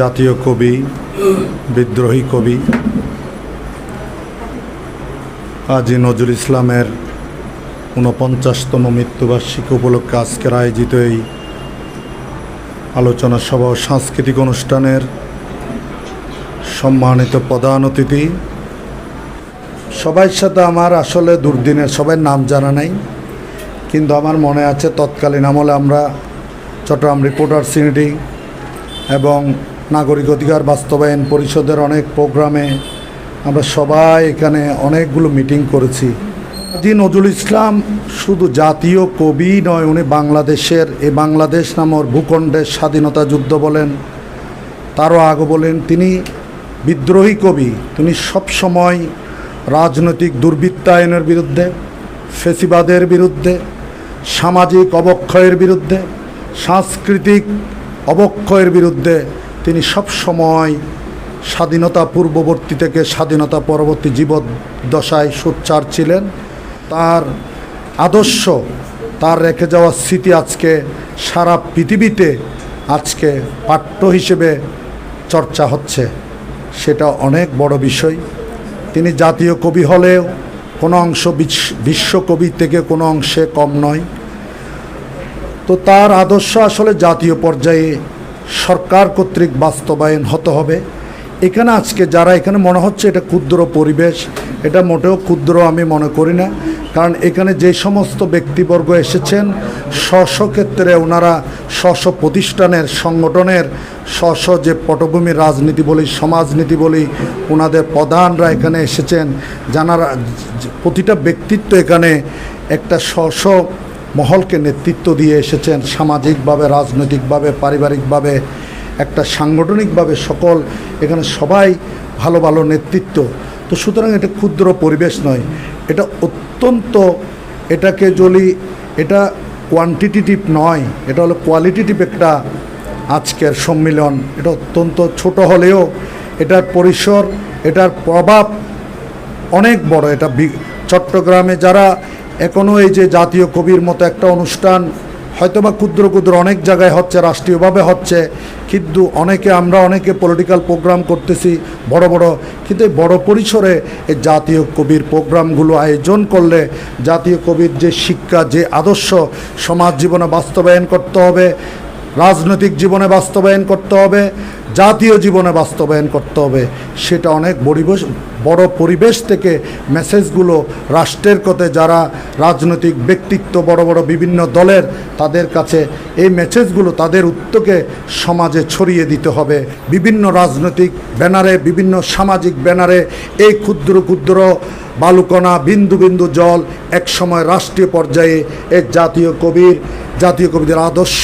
জাতীয় কবি, বিদ্রোহী কবি আজি নজরুল ইসলামের ঊনপঞ্চাশতম মৃত্যুবার্ষিকী উপলক্ষে আজকের আয়োজিত এই আলোচনা সভা ও সাংস্কৃতিক অনুষ্ঠানের সম্মানিত প্রধান অতিথি। সবার সাথে আমার আসলে দুর্দিনের সবাই নাম জানা নাই, কিন্তু আমার মনে আছে তৎকালীন আমলে আমরা চট্টগ্রাম রিপোর্টার সিনিটি এবং নাগরিক অধিকার বাস্তবায়ন পরিষদের অনেক প্রোগ্রামে আমরা সবাই এখানে অনেকগুলো মিটিং করেছি। জি, নজরুল ইসলাম শুধু জাতীয় কবি নয়, উনি বাংলাদেশের, এ বাংলাদেশ নামর ভূখণ্ডের স্বাধীনতা যুদ্ধ বলেন, তারও আগে বলেন, তিনি বিদ্রোহী কবি। তিনি সবসময় রাজনৈতিক দুর্বৃত্তায়নের বিরুদ্ধে, ফেসিবাদের বিরুদ্ধে, সামাজিক অবক্ষয়ের বিরুদ্ধে, সাংস্কৃতিক অবক্ষয়ের বিরুদ্ধে তিনি সবসময় স্বাধীনতা পূর্ববর্তী থেকে স্বাধীনতা পরবর্তী জীবদ্দশায় সোচ্চার ছিলেন। তার আদর্শ, তার রেখে যাওয়া স্মৃতি আজকে সারা পৃথিবীতে আজকে পাঠ্য হিসেবে চর্চা হচ্ছে। সেটা অনেক বড় বিষয়। তিনি জাতীয় কবি হলেও কোনো অংশ বিশ্ব- বিশ্বকবি থেকে কোনো অংশে কম নয়। তো তার আদর্শ আসলে জাতীয় পর্যায়ে সরকার কর্তৃক বাস্তবায়ন হতে হবে। এখানে আজকে যারা এখানে মনে হচ্ছে এটা ক্ষুদ্র পরিবেশ, এটা মোটেও ক্ষুদ্র আমি মনে করি না। কারণ এখানে যে সমস্ত ব্যক্তিবর্গ এসেছেন স্ব ক্ষেত্রে ওনারা স্ব প্রতিষ্ঠানের, সংগঠনের স্ব যে পটভূমি রাজনীতি বলি, সমাজনীতি বলি, ওনাদের প্রধানরা এখানে এসেছেন। জানারা প্রতিটা ব্যক্তিত্ব এখানে একটা স্ব মহলকে নেতৃত্ব দিয়ে এসেছেন সামাজিকভাবে, রাজনৈতিকভাবে, পারিবারিকভাবে, একটা সাংগঠনিকভাবে সকল, এখানে সবাই ভালো ভালো নেতৃত্ব। তো সুতরাং এটা ক্ষুদ্র পরিবেশ নয়, এটা অত্যন্ত, এটাকে যদি, এটা কোয়ান্টিটিটিভ নয়, এটা হলো কোয়ালিটিটিভ একটা আজকের সম্মিলন। এটা অত্যন্ত ছোট হলেও এটার পরিসর, এটার প্রভাব অনেক বড়। এটা চট্টগ্রামে যারা এখনও এই যে জাতীয় কবির মতো একটা অনুষ্ঠান, হয়তোবা ক্ষুদ্র ক্ষুদ্র অনেক জায়গায় হচ্ছে, রাষ্ট্রীয়ভাবে হচ্ছে, কিন্তু অনেকে আমরা অনেকে পলিটিক্যাল প্রোগ্রাম করতেছি, বড় বড়, কিন্তু এই বড় পরিসরে এই জাতীয় কবির প্রোগ্রামগুলো আয়োজন করলে জাতীয় কবির যে শিক্ষা, যে আদর্শ সমাজ জীবনে বাস্তবায়ন করতে হবে, রাজনৈতিক জীবনে বাস্তবায়ন করতে হবে জাতীয় জীবনে বাস্তবায়ন করতে হবে, সেটা অনেক পরিবেশ, বড় পরিবেশ থেকে মেসেজগুলো রাষ্ট্রের কথে যারা রাজনৈতিক ব্যক্তিত্ব, বড় বড় বিভিন্ন দলের তাদের কাছে এই মেসেজগুলো তাদের উত্তকে সমাজে ছড়িয়ে দিতে হবে। বিভিন্ন রাজনৈতিক ব্যানারে, বিভিন্ন সামাজিক ব্যানারে এই ক্ষুদ্র ক্ষুদ্র বালুকণা, বিন্দু বিন্দু জল একসময় রাষ্ট্রীয় পর্যায়ে এক জাতীয় কবির, জাতীয় কবিদের আদর্শ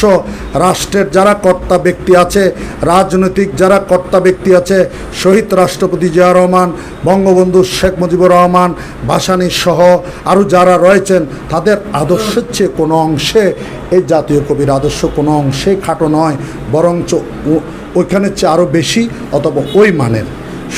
রাষ্ট্রের যারা কর্তা ব্যক্তি আছে, রাজনৈতিক যারা কর্তা ব্যক্তি আছে, শহীদ রাষ্ট্রপতি জিয়া রহমান, বঙ্গবন্ধু শেখ মুজিবুর রহমান, ভাসানী সহ আরও যারা রয়েছেন, তাদের আদর্শের চেয়ে কোনো অংশে, এই জাতীয় কবির আদর্শ কোনো অংশে খাটো নয়, বরঞ্চ ওইখানের চেয়ে আরও বেশি অথবা ওই মানের।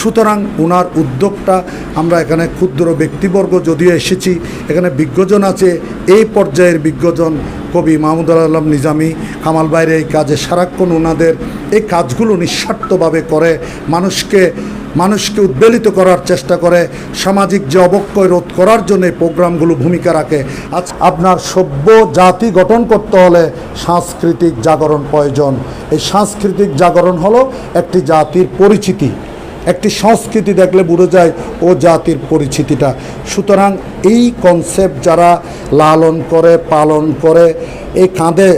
সুতরাং ওনার উদ্যোগটা আমরা এখানে ক্ষুদ্র ব্যক্তিবর্গ যদিও এসেছি, এখানে বিজ্ঞজন আছে, এই পর্যায়ের বিজ্ঞজন কবি মাহমুদ আলম নিজামি, কামাল বাইরে এই কাজে সারাক্ষণ ওনাদের এই কাজগুলো নিঃস্বার্থভাবে করে, মানুষকে মানুষকে উদ্বেলিত করার চেষ্টা করে, সামাজিক যে অবক্ষয় রোধ করার জন্য এই প্রোগ্রামগুলো ভূমিকা রাখে। আজ আপনার সভ্য জাতি গঠন করতে হলে সাংস্কৃতিক জাগরণ প্রয়োজন। এই সাংস্কৃতিক জাগরণ হলো একটি জাতির পরিচিতি। একটি সংস্কৃতি দেখলে বুঝে যায় ও জাতির পরিচিতিটা। সুতরাং এই কনসেপ্ট যারা লালন করে, পালন করে, এই কাঁধে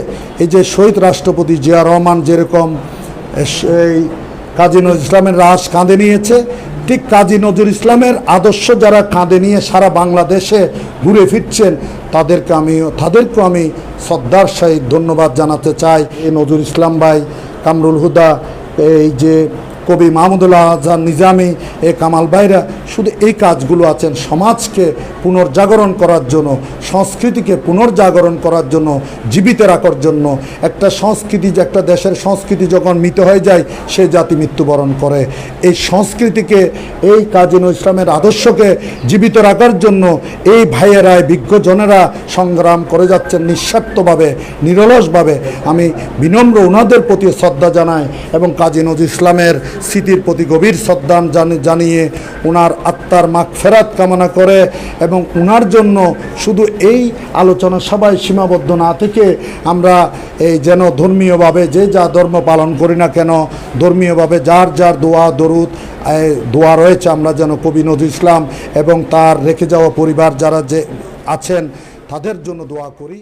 এই যে শহীদ রাষ্ট্রপতি জিয়া রহমান যেরকম এই কাজী নজরুল ইসলামের রাস কাঁধে নিয়েছে। ঠিক কাজী নজরুল ইসলামের আদর্শ যারা কাঁধে নিয়ে সারা বাংলাদেশে ঘুরে ফিরছেন, তাদেরকে আমি তাদেরকেও আমি শ্রদ্ধার সহিত ধন্যবাদ জানাতে চাই। এই নজরুল ইসলাম ভাই, কামরুল হুদা, এই যে কবি মাহমুদুল্লাহ আজান নিজামি, এ কামাল বাইরা শুধু এই কাজগুলো আছেন সমাজকে পুনর্জাগরণ করার জন্য, সংস্কৃতিকে পুনর্জাগরণ করার জন্য, জীবিত রাখার জন্য। একটা সংস্কৃতি যে একটা দেশের সংস্কৃতি যখন মৃত হয়ে যায়, সে জাতি মৃত্যুবরণ করে। এই সংস্কৃতিকে, এই কাজী ইসলামের আদর্শকে জীবিত রাখার জন্য এই ভাইয়েরাই বিজ্ঞজনেরা সংগ্রাম করে যাচ্ছেন নিঃস্বার্থভাবে, নিরলসভাবে। আমি বিনম্র ওনাদের প্রতি শ্রদ্ধা জানাই এবং কাজী নজরুল ইসলামের স্মৃতির প্রতি গভীর শ্রদ্ধা জানি- জানিয়ে ওনার আত্মার মাগ ফেরাত কামনা করে এবং ওনার জন্য শুধু এই আলোচনা সবাই সীমাবদ্ধ না থেকে আমরা এই যেন ধর্মীয়ভাবে যে যা ধর্ম পালন করি না কেন, ধর্মীয়ভাবে যার যার দোয়া, দরুদ দোয়া রয়েছে, আমরা যেন কবি নজরুল ইসলাম এবং তার রেখে যাওয়া পরিবার যারা যে আছেন, তাদের জন্য দোয়া করি।